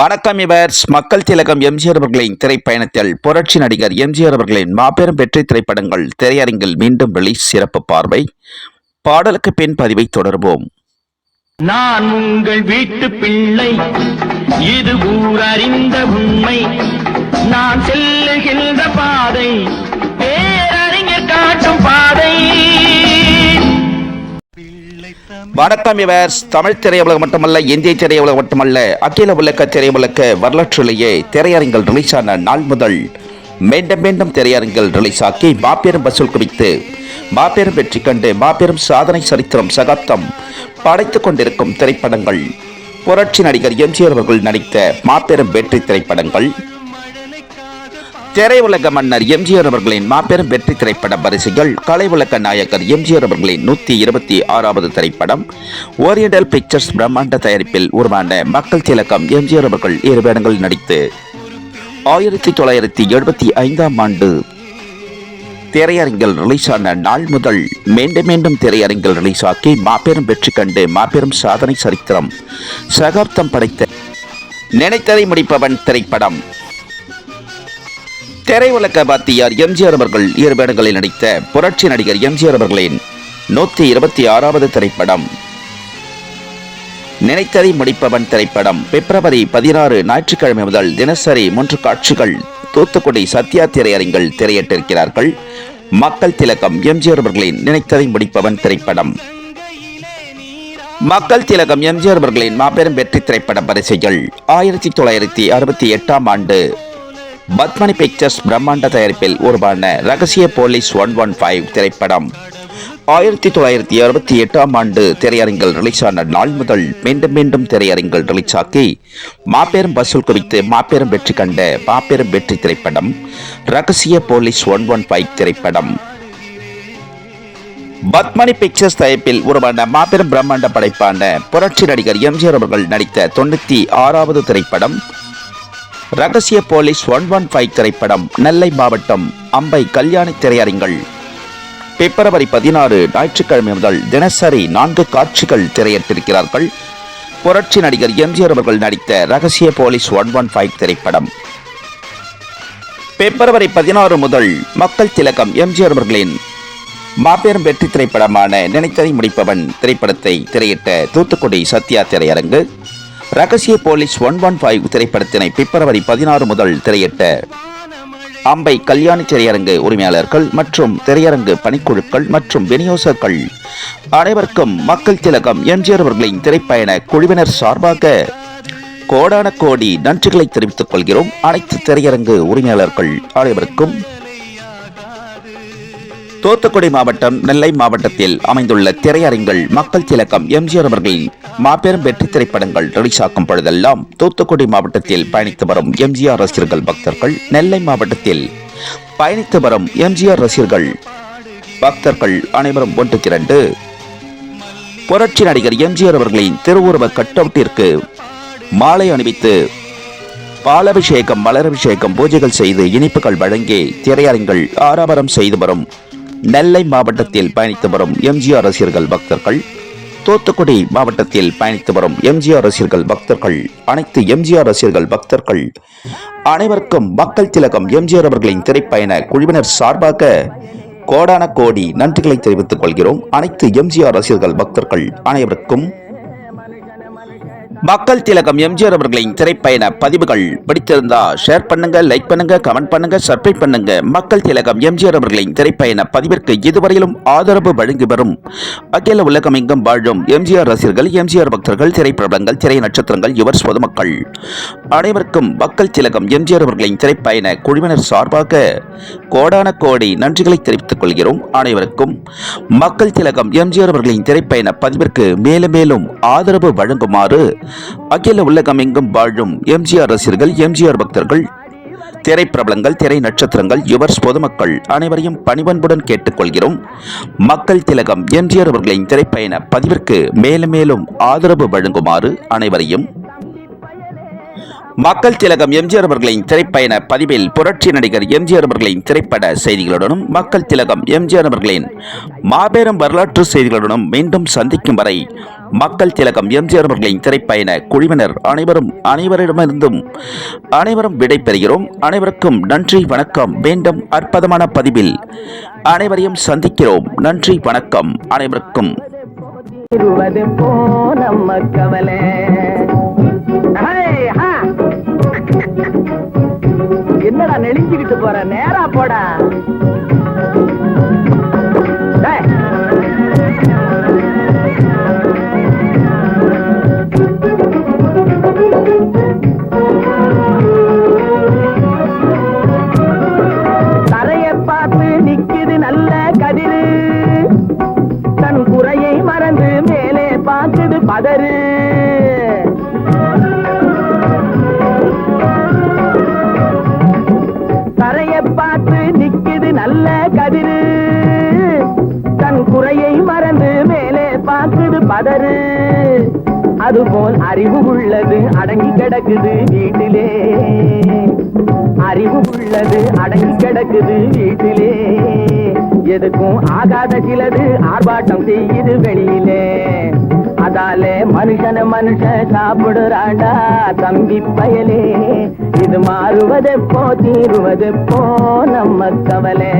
வணக்கம் இவர்ஸ். மக்கள் திலகம் எம்ஜிஆர் அவர்களின் திரைப்பயணத்தில் புரட்சி நடிகர் எம்ஜிஆர் அவர்களின் மாபெரும் வெற்றி திரைப்படங்கள் திரையரங்கில் மீண்டும் வெளி சிறப்பு பார்வை. பாடலுக்கு பின் பதிவை தொடர்வோம். நான் உங்கள் வீட்டு பிள்ளை. இது அறிந்த உண்மை. நான் செல்லுகின்ற பாதை. பேரறிஞர் காட்டும் பாதை. வணக்கம் இவர்ஸ் தமிழ் திரையுலகம் மட்டுமல்ல இந்திய திரையுலகம் மட்டுமல்ல அகில உலக திரையுலக வரலாற்றிலேயே திரையரங்கில் ரிலீஸ் ஆன நாள் முதல் மீண்டும் மீண்டும் திரையரங்கில் ரிலீஸ் ஆக்கி மாபெரும் வசூல் குவித்து மாபெரும் வெற்றி கண்டு மாபெரும் சாதனை சரித்திரம் சகாப்தம் படைத்துக் கொண்டிருக்கும் திரைப்படங்கள். புரட்சி நடிகர் எம்ஜிஆர் அவர்கள் நடித்த மாபெரும் வெற்றி திரைப்படங்கள் திரையுலக மன்னர் எம்ஜிஆர் அவர்களின் மாபெரும் வெற்றி திரைப்பட வரிசைகள் கலை உலக நாயகர் எம்ஜிஆர் அவர்களின் நூற்றி இருபத்தி ஆறாவது திரைப்படம் ஓரியண்டல் பிக்சர்ஸ் பிரம்மாண்ட தயாரிப்பில் உருவான மக்கள் திலக்கம் எம்ஜிஆர் அவர்கள் இரு நடித்து ஆயிரத்தி தொள்ளாயிரத்தி எழுபத்தி ஐந்தாம் ஆண்டு திரையரங்கில் ரிலீஸ் ஆன நாள் முதல் மீண்டும் மீண்டும் திரையரங்கில் ரிலீஸ் ஆக்கி மாபெரும் வெற்றி கண்டு மாபெரும் சாதனை சரித்திரம் சகாப்தம் படைத்த நினைத்ததை முடிப்பவன் திரைப்படம். திரையுலக பாத்தியார் எம்ஜிஆர் அவர்கள் இரு நடித்த புரட்சி நடிகர் எம்ஜிஆர் அவர்களின் நூத்தி இருபத்தி ஆறாவது திரைப்படம். நினைத்ததை முடிப்பவன் திரைப்படம் பிப்ரவரி பதினாறு ஞாயிற்றுக்கிழமை முதல் தினசரி மூன்று காட்சிகள் தூத்துக்குடி சத்யா திரையரங்கில் திரையிட்டிருக்கிறார்கள். மக்கள் திலகம் எம்ஜிஆர் அவர்களின் நினைத்ததை முடிப்பவன் திரைப்படம். மக்கள் திலகம் எம்ஜிஆர் அவர்களின் மாபெரும் வெற்றி திரைப்பட பரிசைகள் ஆயிரத்தி தொள்ளாயிரத்தி அறுபத்தி எட்டாம் ஆண்டு பத்மனி பிக்சர்ஸ் பிரம்மாண்ட தயாரிப்பில் உருவான ரகசிய போலீஸ் ஒன் ஒன் ஃபைவ் திரைப்படம். ஆயிரத்தி தொள்ளாயிரத்தி அறுபத்தி எட்டாம் ஆண்டு திரையரங்கில் ரிலீஸ் ஆன நாள் முதல் மீண்டும் மீண்டும் திரையரங்கில் ரிலீஸ் ஆக்கி மாபெரும் வசூல் குவித்து மாபெரும் வெற்றி கண்ட மாபெரும் வெற்றி திரைப்படம் ரகசிய போலீஸ் ஒன் ஒன் ஃபைவ் திரைப்படம். பத்மனி பிக்சர்ஸ் தயாரிப்பில் உருவான மாபெரும் பிரம்மாண்ட படைப்பான புரட்சி நடிகர் எம்ஜிஆர் அவர்கள் நடித்த தொண்ணூத்தி ஆறாவது திரைப்படம் ரகசிய போலீஸ் ஒன் ஒன் ஃபைவ் திரைப்படம் நெல்லை மாவட்டம் அம்பை கல்யாணி திரையரங்கள் பிப்ரவரி பதினாறு ஞாயிற்றுக்கிழமை முதல் தினசரி நான்கு காட்சிகள் திரையிட்டிருக்கிறார்கள். புரட்சி நடிகர் எம்ஜிஆர் அவர்கள் நடித்த ரகசிய போலீஸ் ஒன் ஒன் ஃபைவ் திரைப்படம். பிப்ரவரி பதினாறு முதல் மக்கள் திலகம் எம்ஜிஆர் அவர்களின் மாபெரும் வெற்றி திரைப்படமான நினைத்ததை முடிப்பவன் திரைப்படத்தை திரையிட்ட தூத்துக்குடி சத்யா திரையரங்கு. ரகசிய போலீஸ் ஒன் ஒன் ஃபைவ் திரைப்படத்தினை பிப்ரவரி பதினாறு முதல் திரையிட்ட அம்பை கல்யாணி திரையரங்கு உரிமையாளர்கள் மற்றும் திரையரங்கு பணிக்குழுக்கள் மற்றும் விநியோகர்கள் அனைவருக்கும் மக்கள் திலகம் எம்ஜிஆர் அவர்களின் திரைப்பயண குழுவினர் சார்பாக கோடான கோடி நன்றிகளை தெரிவித்துக் கொள்கிறோம். அனைத்து திரையரங்கு உரிமையாளர்கள் அனைவருக்கும் தூத்துக்குடி மாவட்டம் நெல்லை மாவட்டத்தில் அமைந்துள்ள திரையரங்கில் மக்கள் திலகம் எம்ஜிஆர் அவர்களின் மாபெரும் வெற்றி திரைப்படங்கள் ரிலீஸ் ஆக்கும் பொழுதெல்லாம் தூத்துக்குடி மாவட்டத்தில் பயணித்து வரும் எம்ஜிஆர் ரசிகர்கள் பக்தர்கள் நெல்லை மாவட்டத்தில் பயணித்து வரும் எம்ஜிஆர் ரசிகர்கள் பக்தர்கள் அனைவரும் ஒன்று திரண்டு புரட்சி நடிகர் எம்ஜிஆர் அவர்களின் திருவுருவ கட்டவுட்டிற்கு மாலை அணிவித்து பாலபிஷேகம் மலரபிஷேகம் பூஜைகள் செய்து இனிப்புகள் வழங்கி திரையரங்கில் ஆரவாரம் செய்து வரும் நெல்லை மாவட்டத்தில் பயணித்து வரும் எம்ஜிஆர் ரசிகர்கள் பக்தர்கள் தூத்துக்குடி மாவட்டத்தில் பயணித்து வரும் எம்ஜிஆர் ரசிகர்கள் பக்தர்கள் அனைத்து எம்ஜிஆர் ரசிகர்கள் பக்தர்கள் அனைவருக்கும் மக்கள் திலகம் எம்ஜிஆர் அவர்களின் திரைப்பயண குழுவினர் சார்பாக கோடான கோடி நன்றிகளை தெரிவித்துக் கொள்கிறோம். அனைத்து எம்ஜிஆர் ரசிகர்கள் பக்தர்கள் அனைவருக்கும் மக்கள் திலகம் எம்ஜிஆர் அவர்களின் திரைப்பயண பதிவுகள். பிடித்திருந்தா ஷேர் பண்ணுங்க லைக் பண்ணுங்க கமெண்ட் பண்ணுங்க சப்ஸ்கிரைப் பண்ணுங்க. மக்கள் திலகம் எம்ஜிஆர் அவர்களின் திரைப்பயண பதிவிற்கு இதுவரையிலும் ஆதரவு வழங்கி வரும். அகில உலகம் எங்கும் வாழும் எம்ஜிஆர் ரசிகர்கள் எம்ஜிஆர் பக்தர்கள் திரைப்படங்கள் திரை நட்சத்திரங்கள் யுவர் பொதுமக்கள். அனைவருக்கும் மக்கள் திலகம் எம்ஜிஆர் அவர்களின் திரைப்பயண குழுவினர் சார்பாக கோடான கோடி நன்றிகளை தெரிவித்துக் கொள்கிறோம். அனைவருக்கும் மக்கள் திலகம் எம்ஜிஆர் அவர்களின் திரைப்பயண பதிவிற்கு மேலும் மேலும் ஆதரவு வழங்குமாறு அகில உலகம் எங்கும் வாழும் எம்ஜிஆர் ரசிகர்கள் எம்ஜிஆர் பக்தர்கள் திரைப்பிரபலங்கள் திரை நட்சத்திரங்கள் யுவர்ஸ் பொதுமக்கள் அனைவரையும் பணிவன்புடன் கேட்டுக்கொள்கிறோம். மக்கள் திலகம் எம்ஜிஆர் அவர்களின் திரைப்பயண பதிவிற்கு மேலும் மேலும் ஆதரவு வழங்குமாறு அனைவரையும் மக்கள் திலகம் எம்ஜிஆர் அவர்களின் திரைப்பயண பதிவில் புரட்சி நடிகர் எம்ஜிஆர் அவர்களின் திரைப்பட செய்திகளுடனும் மக்கள் திலகம் எம்ஜிஆர் அவர்களின் மாபெரும் வரலாற்று செய்திகளுடனும் மீண்டும் சந்திக்கும் வரை மக்கள் திலகம் எம்ஜிஆர் அவர்களின் திரைப்பயண குழுவினர் அனைவரும் அனைவரிடமிருந்தும் அனைவரும் விடை பெறுகிறோம். அனைவருக்கும் நன்றி வணக்கம். மீண்டும் அற்புதமான பதிவில் அனைவரையும் சந்திக்கிறோம். நன்றி வணக்கம். அனைவருக்கும். இருவது போ நம்ம கவலை. என்னடா நெளிஞ்சுக்கிட்டு போற? நேரா போடா. பதறு. மறந்து மேலே பார்க்குது பதறு. அதுபோல் அறிவு உள்ளது அடங்கி கிடக்குது வீட்டிலே. அறிவு உள்ளது அடங்கி கிடக்குது வீட்டிலே. எதுக்கும் ஆகாத சிலது ஆர்ப்பாட்டம் செய்யுது வெளியிலே. அதாலே மனுஷன மனுஷன் சாப்பிடுறாண்டா தம்பி பயலே. இது மாறுவதெப்போ தீருவதெப்போ நம்ம கவலை.